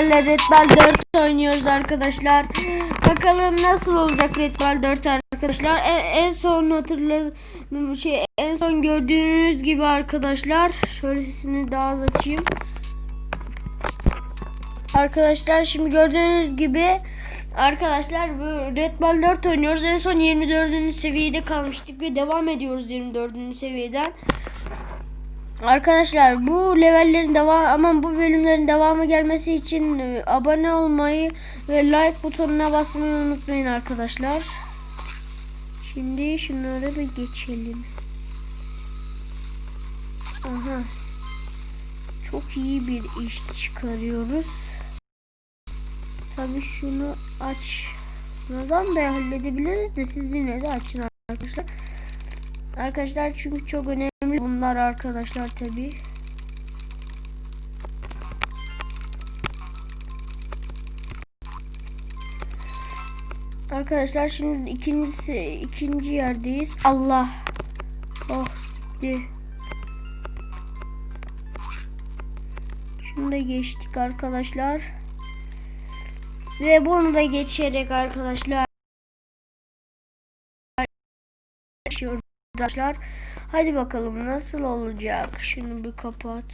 sizlerle Red Ball 4 oynuyoruz arkadaşlar. Bakalım nasıl olacak Red Ball 4 arkadaşlar. En, en son hatırladığım şey en son gördüğünüz gibi arkadaşlar. Şöyle sesini daha az açayım. Arkadaşlar şimdi gördüğünüz gibi Arkadaşlar bu Red Ball 4 oynuyoruz. En son 24. seviyede kalmıştık ve devam ediyoruz 24. seviyeden. Arkadaşlar bu levellerin devam ama bu bölümlerin devamı gelmesi için e, abone olmayı ve like butonuna basmayı unutmayın arkadaşlar. Şimdi şunları bir geçelim. Aha. Çok iyi bir iş çıkarıyoruz. Tabii şunu aç. Buradan da halledebiliriz de siz yine de açın arkadaşlar. Arkadaşlar çünkü çok önemli bunlar arkadaşlar tabi. Arkadaşlar şimdi ikincisi ikinci yerdeyiz. Allah. Oh gitti. Şunu da geçtik arkadaşlar. Ve bunu da geçerek arkadaşlar. Arkadaşlar. Hadi bakalım nasıl olacak. Şunu bir kapat.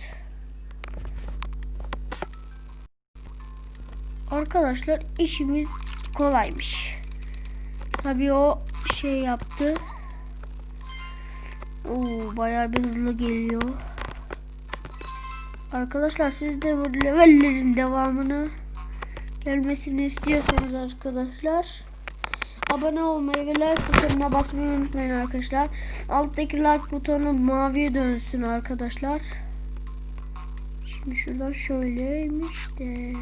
Arkadaşlar işimiz kolaymış. Tabii o şey yaptı. Oo, bayağı bir hızlı geliyor. Arkadaşlar siz de bu levellerin devamını gelmesini istiyorsanız arkadaşlar abone olmayı ve like butonuna basmayı unutmayın arkadaşlar. Alttaki like butonu maviye dönsün arkadaşlar. Şimdi şuradan şöyleymiş de.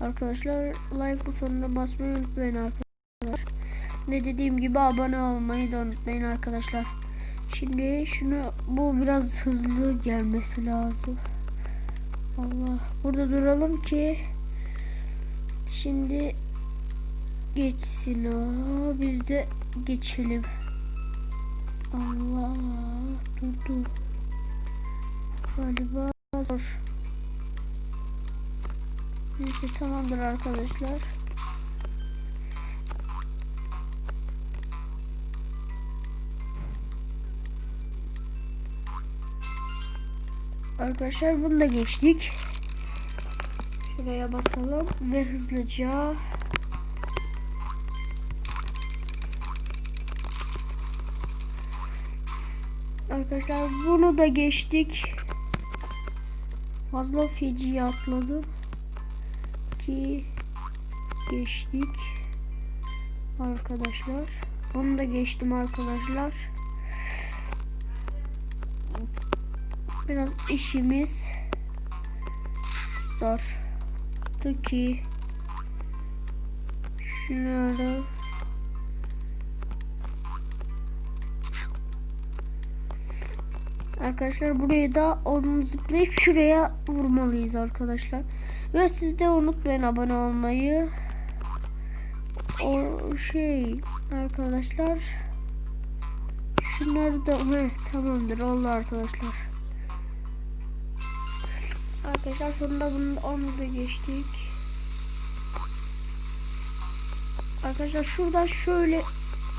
Arkadaşlar like butonuna basmayı unutmayın arkadaşlar. Ne dediğim gibi abone olmayı da unutmayın arkadaşlar. Şimdi şunu bu biraz hızlı gelmesi lazım. Allah burada duralım ki Şimdi geçsin o. Biz de geçelim. Allah durdu. Galiba zor. Neyse tamamdır arkadaşlar. Arkadaşlar bunu da geçtik. Şuraya basalım ve hızlıca Arkadaşlar bunu da geçtik. Fazla feci atladım. Ki geçtik. Arkadaşlar. Bunu da geçtim arkadaşlar. Biraz işimiz zor. ki şunları Arkadaşlar buraya da onu zıplayıp şuraya vurmalıyız arkadaşlar. Ve siz de unutmayın abone olmayı. O şey arkadaşlar. Şunları da heh, tamamdır oldu arkadaşlar. Arkadaşlar sonunda bunu onu da geçtik. Arkadaşlar şuradan şöyle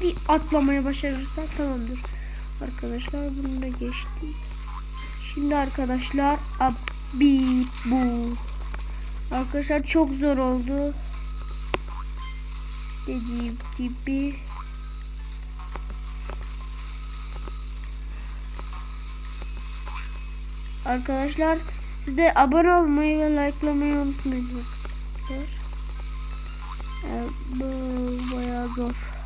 bir atlamaya başarırsak tamamdır. Arkadaşlar bunu da geçtik. Şimdi arkadaşlar abi bu. Arkadaşlar çok zor oldu. Dediğim gibi. Arkadaşlar siz de abone olmayı ve likelamayı unutmayın. Arkadaşlar. Evet, bu bayağı zor.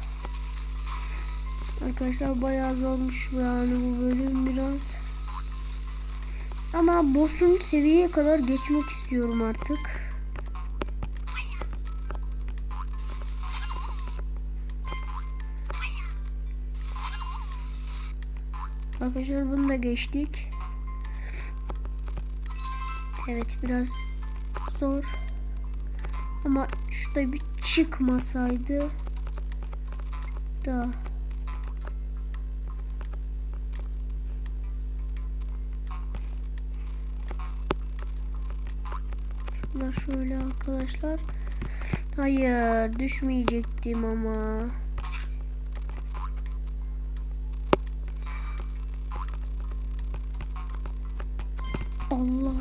Arkadaşlar bayağı zormuş yani bu bölüm biraz. Ama boss'un seviyeye kadar geçmek istiyorum artık. Arkadaşlar bunu da geçtik. Evet biraz zor. Ama şurada bir çıkmasaydı da Da şöyle arkadaşlar. Hayır düşmeyecektim ama. Allah.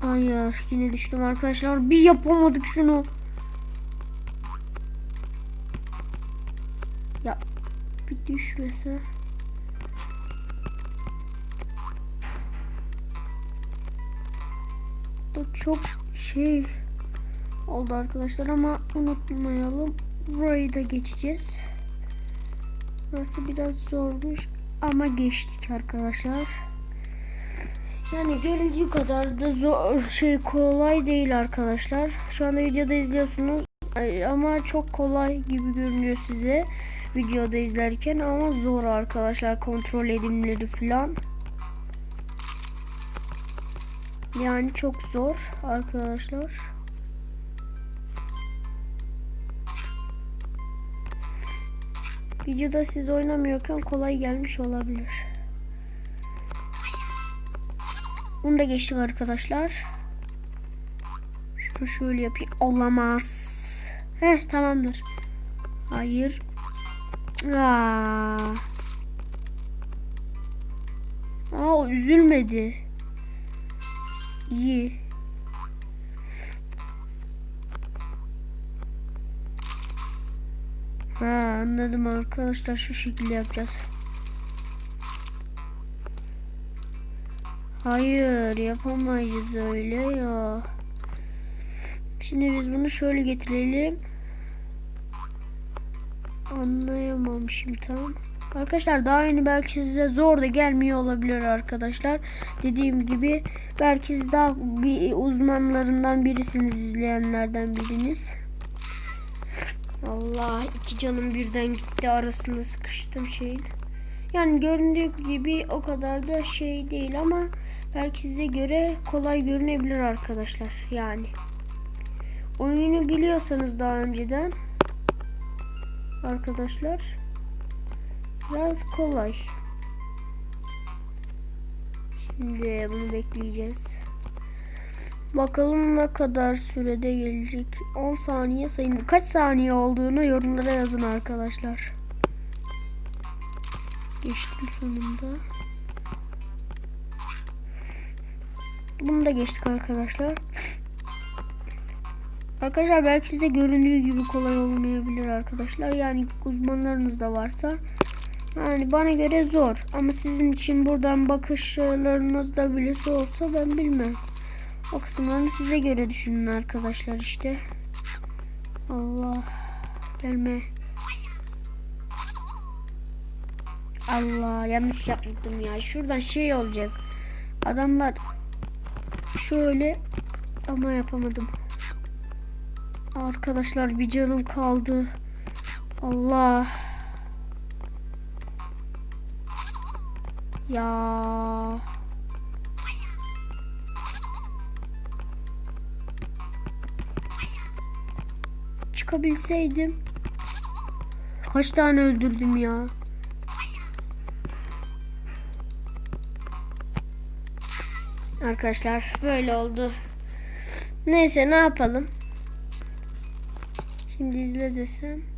Hayır yine düştüm arkadaşlar. Bir yapamadık şunu. Ya bir düşmese. Çok şey oldu arkadaşlar ama unutmayalım. Burayı da geçeceğiz. Burası biraz zormuş ama geçtik arkadaşlar. Yani görüldüğü kadar da zor şey kolay değil arkadaşlar. Şu anda videoda izliyorsunuz ama çok kolay gibi görünüyor size videoda izlerken ama zor arkadaşlar kontrol edimleri falan. Yani çok zor arkadaşlar. Videoda siz oynamıyorken kolay gelmiş olabilir. Bunu da geçtik arkadaşlar. Şunu şöyle yapayım. Olamaz. Heh tamamdır. Hayır. Aa. Aa üzülmedi. İyi. Ha anladım arkadaşlar şu şekilde yapacağız. Hayır yapamayız öyle ya. Şimdi biz bunu şöyle getirelim. Anlayamamışım tam. Arkadaşlar daha yeni belki size zor da gelmiyor olabilir arkadaşlar. Dediğim gibi belki siz daha bir uzmanlarından birisiniz izleyenlerden biriniz. Allah iki canım birden gitti arasında sıkıştım şeyin. Yani göründüğü gibi o kadar da şey değil ama belki size göre kolay görünebilir arkadaşlar yani. Oyunu biliyorsanız daha önceden arkadaşlar biraz kolay. Şimdi bunu bekleyeceğiz. Bakalım ne kadar sürede gelecek. 10 saniye sayın. Kaç saniye olduğunu yorumlara yazın arkadaşlar. Geçtim sonunda. Bunu da geçtik arkadaşlar. Arkadaşlar belki size göründüğü gibi kolay olmayabilir arkadaşlar. Yani uzmanlarınız da varsa. Yani bana göre zor. Ama sizin için buradan bakışlarınızda birisi olsa ben bilmem. O kısımlarını size göre düşünün arkadaşlar işte. Allah. Gelme. Allah yanlış yaptım ya. Şuradan şey olacak. Adamlar şöyle ama yapamadım. Arkadaşlar bir canım kaldı. Allah. Ya. Çıkabilseydim. Kaç tane öldürdüm ya. Arkadaşlar böyle oldu. Neyse ne yapalım. Şimdi izle desem.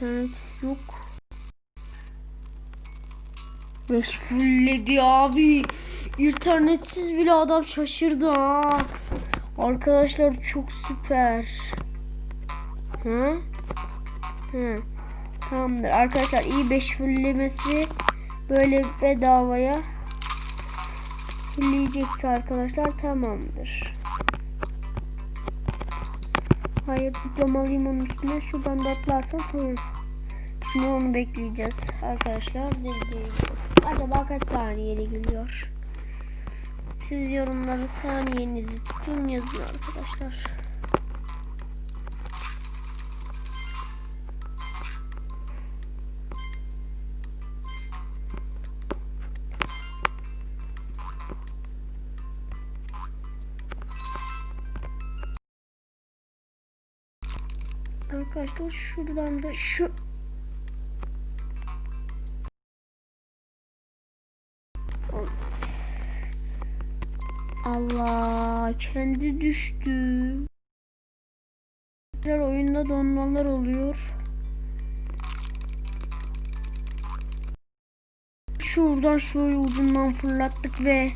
İnternet yok. Beş fulledi abi. İnternetsiz bile adam şaşırdı ha. Arkadaşlar çok süper. Hı? Hı. Tamamdır arkadaşlar iyi 5 fullemesi böyle bedavaya fulleyecekse arkadaşlar tamamdır. Hayır zıplamalıyım onun üstüne. Şuradan da atlarsam tamam. Şimdi onu bekleyeceğiz arkadaşlar. Acaba kaç saniyede geliyor? Siz yorumları saniyenizi tutun yazın arkadaşlar. Arkadaşlar şuradan da şu Allah kendi düştü. Tekrar oyunda donmalar oluyor. Şuradan şöyle ucundan fırlattık ve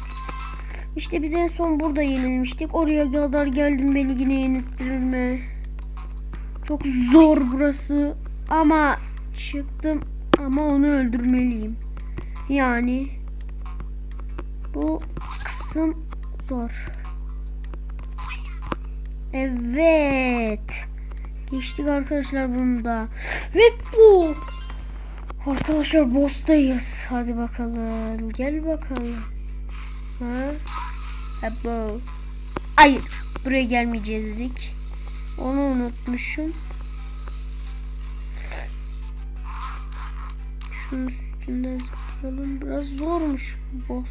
işte biz en son burada yenilmiştik. Oraya kadar geldim beni yine yenilttirme. Çok zor burası ama çıktım ama onu öldürmeliyim. Yani bu kısım zor. Evet. Geçtik arkadaşlar bunda. Ve bu. Arkadaşlar boss'tayız. Hadi bakalım. Gel bakalım. Ha? Ha. Hayır. Buraya gelmeyeceğiz dedik. Onu unutmuşum. Şunun üstünden zıplayalım. Biraz zormuş bu boss.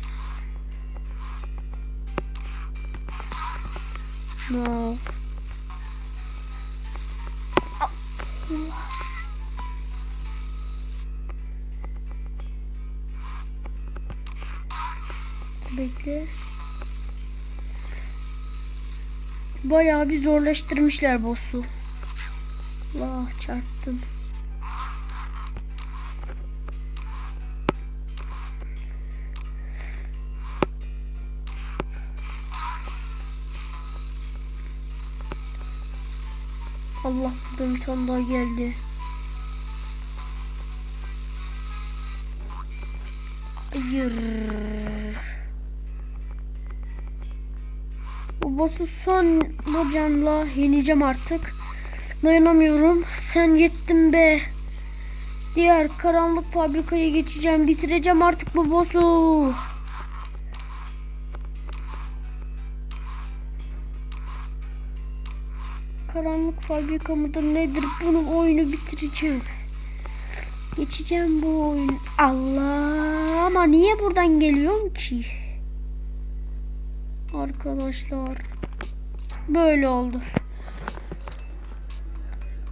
No. Bekle. Bayağı bir zorlaştırmışlar boss'u. Allah çarptım. Allah buradan bir tane daha geldi. Hayır. Bu boss'u son bu canla yeneceğim artık. Dayanamıyorum. Sen yettin be. Diğer karanlık fabrikaya geçeceğim. Bitireceğim artık bu boss'u. Karanlık fabrika mıdır nedir? Bunun oyunu bitireceğim. Geçeceğim bu oyun. Allah ama niye buradan geliyorum ki? Arkadaşlar. Böyle oldu.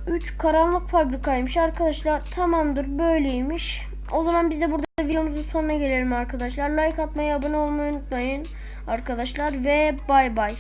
3 karanlık fabrikaymış arkadaşlar. Tamamdır böyleymiş. O zaman biz de burada videomuzun sonuna gelelim arkadaşlar. Like atmayı, abone olmayı unutmayın arkadaşlar ve bay bay.